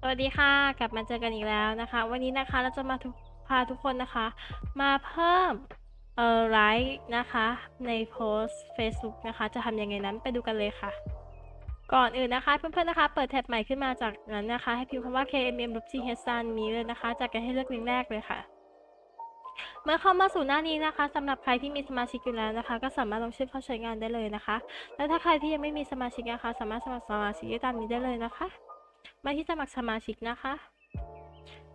สวัสดีค่ะ กลับมาเจอกันอีกแล้วนะคะ วันนี้นะคะเราจะมาพาทุกคนนะคะ มาเพิ่มเอ่อไลค์นะคะ ในโพสต์ Facebook นะคะ จะทำยังไงนั้นไปดูกันเลยค่ะ ก่อนอื่นนะคะ เพื่อนๆนะคะ เปิดแท็บใหม่ขึ้นมาจากนั้นนะคะ ให้พิมพ์คำว่า KMM g h s a n นี้เลยนะคะ จากกันให้เลือกลิงก์แรกเลยค่ะ เมื่อเข้ามาสู่หน้านี้นะคะสำหรับใครที่มีสมาชิกอยู่แล้วนะคะ ก็สามารถลงชื่อเข้าใช้งานได้เลยนะคะ แล้วถ้าใครที่ยังไม่มีสมาชิกนะคะ สามารถสมัครสมาชิกได้ตามนี้ได้เลยนะคะ มาที่สมัครสมาชิกนะคะ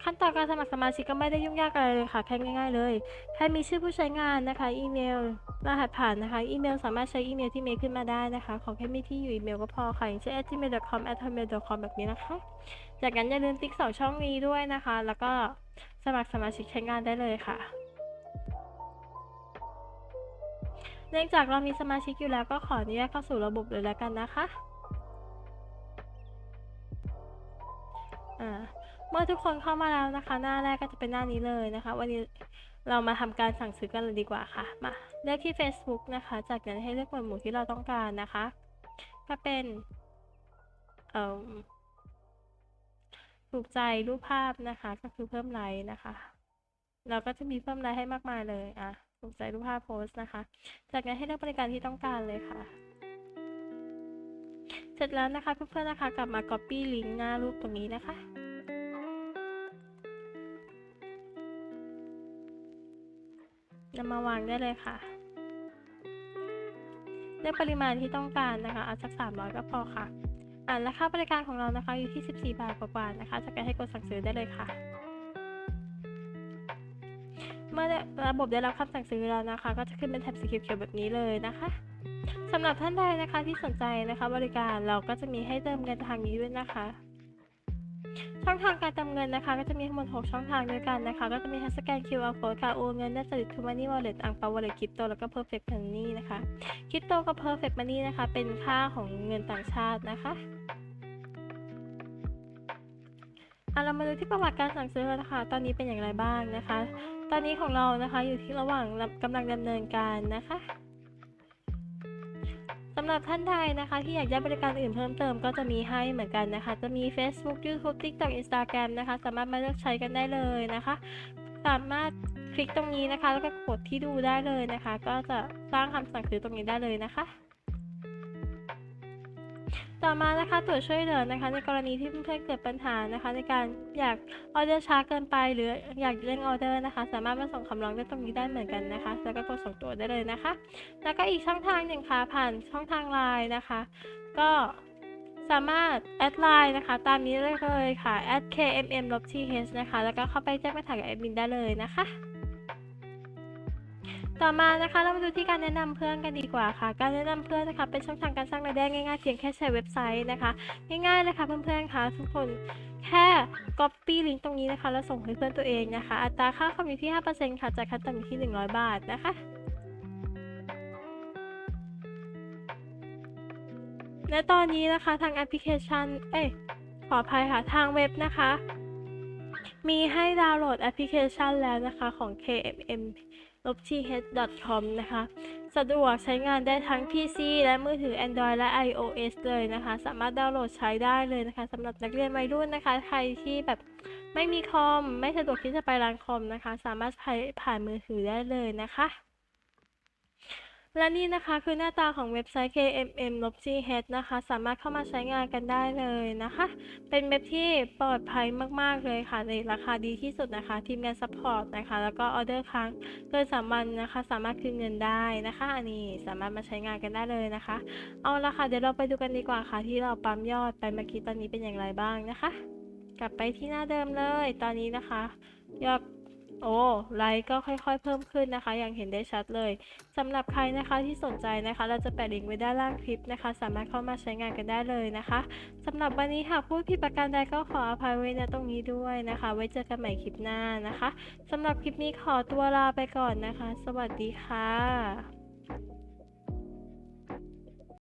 ขั้นตอนการสมัครสมาชิกก็ไม่ได้ยุ่งยากอะไรเลยค่ะแค่ง่ายๆเลยแค่มีชื่อผู้ใช้งานนะคะ อีเมล รหัสผ่านนะคะ อีเมลสามารถใช้อีเมลที่เมลขึ้นมาได้นะคะ ขอแค่มีที่อยู่อีเมลก็พอค่ะอย่างเช่น gmail.com hotmail.com แบบนี้นะคะ จากนั้นอย่าลืมติ๊กสองช่องนี้ด้วยนะคะ แล้วก็สมัครสมาชิกใช้งานได้เลยค่ะเนื่องจากเรามีสมาชิกอยู่แล้วก็ขออนุญาตเข้าสู่ระบบเลยแล้วกันนะคะ เมื่อทุกคนเข้ามาแล้วนะคะ หน้าแรกก็จะเป็นหน้านี้เลยนะคะ วันนี้เรามาทำการสั่งซื้อกันเลยดีกว่าค่ะ มาเลือกที่ Facebook นะคะ จากนั้นให้เลือกหมวดหมู่ที่เราต้องการนะคะก็เป็นเอ่อถูกใจรูปภาพนะคะ ก็คือเพิ่มไลค์นะคะ เราก็จะมีเพิ่มไลค์ให้มากมายเลยอะถูกใจรูปภาพโพสต์นะคะ จากนั้นให้เลือกบริการที่ต้องการเลยค่ะ เสร็จแล้วนะคะเพื่อนๆนะคะ กลับมา copy ลิงก์หน้ารูปตรงนี้นะคะ นำมาวางได้เลยค่ะเลือกปริมาณที่ต้องการนะคะเอาสัก 300 ก็พอค่ะอ่าราคาบริการของเรานะคะอยู่ที่ 14 บาทกว่าๆนะคะจากกให้กดสั่งซื้อได้เลยค่ะ เมื่อระบบได้รับคำสั่งซื้อแล้วนะคะ ก็จะขึ้นเป็นแท็บสีเขียวๆแบบนี้เลยนะคะสำหรับท่านใดนะคะที่สนใจนะคะ บริการเราก็จะมีให้เติมเงินทางนี้ด้วยนะคะ ช่องทางการเติมเงินนะคะ ก็จะมีทั้งหมด 6 ช่องทางด้วยกันนะคะ ก็จะมีทั้งสแกน QR code ค่ะโอนเงินได้สลิดทูมานี่วอลเล็ตอังเปาวอลเล็ตคริปโตแล้วก็ perfect money นะคะคริปโตกับ perfect money นะคะ เป็นค่าของเงินต่างชาตินะคะเอะเรามาดูที่ประวัติการสั่งซื้อนนะคะ ตอนนี้เป็นอย่างไรบ้างนะคะ ตอนนี้ของเรานะคะอยู่ที่ระหว่างกำลังดำเนินการนะคะำหรับท่านใดนะคะ ที่อยากได้บริการอื่นเพิ่มเติมก็จะมีให้เหมือนกันนะคะ จะมี Facebook YouTube TikTok Instagram นะคะ สามารถมาเลือกใช้กันได้เลยนะคะ สามารถคลิกตรงนี้นะคะ แล้วก็กดที่ดูได้เลยนะคะ ก็จะสร้างคำสั่งซื้อตรงนี้ได้เลยนะคะ ต่อมานะคะตัวช่วยเหลือนะคะ ในกรณีที่เพื่อนๆเกิดปัญหานะคะ ในการอยากออเดอร์ช้าเกินไป หรืออยากเร่งออเดอร์นะคะ สามารถมาส่งคำร้องได้ตรงนี้ได้เหมือนกันนะคะ แล้วก็กดส่งตัวได้เลยนะคะ แล้วก็อีกช่องทางหนึ่งค่ะผ่านช่องทางไลน์นะคะ ก็สามารถแอดไลน์นะคะ ตามนี้ได้เลยค่ะ @kmm th นะคะ แล้วก็เข้าไปแจ้งปัญหากับแอดมินได้เลยนะคะ ต่อมานะคะเรามาดูที่การแนะนำเพื่อนกันดีกว่าค่ะ การแนะนำเพื่อนนะคะเป็นช่องทางการสร้างรายได้ง่ายๆเพียงแค่ใช้เว็บไซต์นะคะง่ายๆเลยค่ะเพื่อนๆค่ะทุกคนแค่ copy ลิงก์ตรงนี้นะคะแล้วส่งให้เพื่อนตัวเองนะคะ อัตราค่าคอมอยู่ที่ 5%ค่ะจากขั้นต่ำอยู่ที่ 100 บาทนะคะและตอนนี้นะคะทางแอปพลิเคชัน เอ้ย ขออภัยค่ะ ทางเว็บนะคะ มีให้ดาวน์โหลดแอปพลิเคชันแล้วนะคะของ KMM th.com นะคะ สะดวกใช้งานได้ทั้ง PC และมือถือ Android และ iOS เลยนะคะ สามารถดาวน์โหลดใช้ได้เลยนะคะสำหรับนักเรียนวัยรุ่นนะคะ ใครที่แบบไม่มีคอม ไม่สะดวกที่จะไปร้านคอมนะคะ สามารถใช้ผ่านมือถือได้เลยนะคะ และนี่นะคะคือหน้าตาของเว็บไซต์ KMM th นะคะ สามารถเข้ามาใช้งานกันได้เลยนะคะ เป็นเว็บที่ปลอดภัยมาก ๆ เลยค่ะ ในราคาดีที่สุดนะคะ ทีมงานซัพพอร์ตนะคะ แล้วก็ออเดอร์ครั้งเกินสามวันนะคะ สามารถคืนเงินได้นะคะ อันนี้สามารถมาใช้งานกันได้เลยนะคะ เอาละค่ะ เดี๋ยวเราไปดูกันดีกว่าค่ะ ที่เราปั๊มยอดไปเมื่อกี้ตอนนี้เป็นอย่างไรบ้างนะคะ กลับไปที่หน้าเดิมเลย ตอนนี้นะคะ ยอด โอ้ไลค์ก็ค่อยๆ เพิ่มขึ้นนะคะ อย่างเห็นได้ชัดเลยสำหรับใครนะคะที่สนใจนะคะ เราจะแปะลิงก์ไว้ด้านล่างคลิปนะคะ สามารถเข้ามาใช้งานกันได้เลยนะคะสำหรับวันนี้หากพูดผิดประการใดก็ขออภัยไว้ณตรงนี้ด้วยนะคะ ไว้เจอกันใหม่คลิปหน้านะคะสำหรับคลิปนี้ขอตัวลาไปก่อนนะคะ สวัสดีค่ะ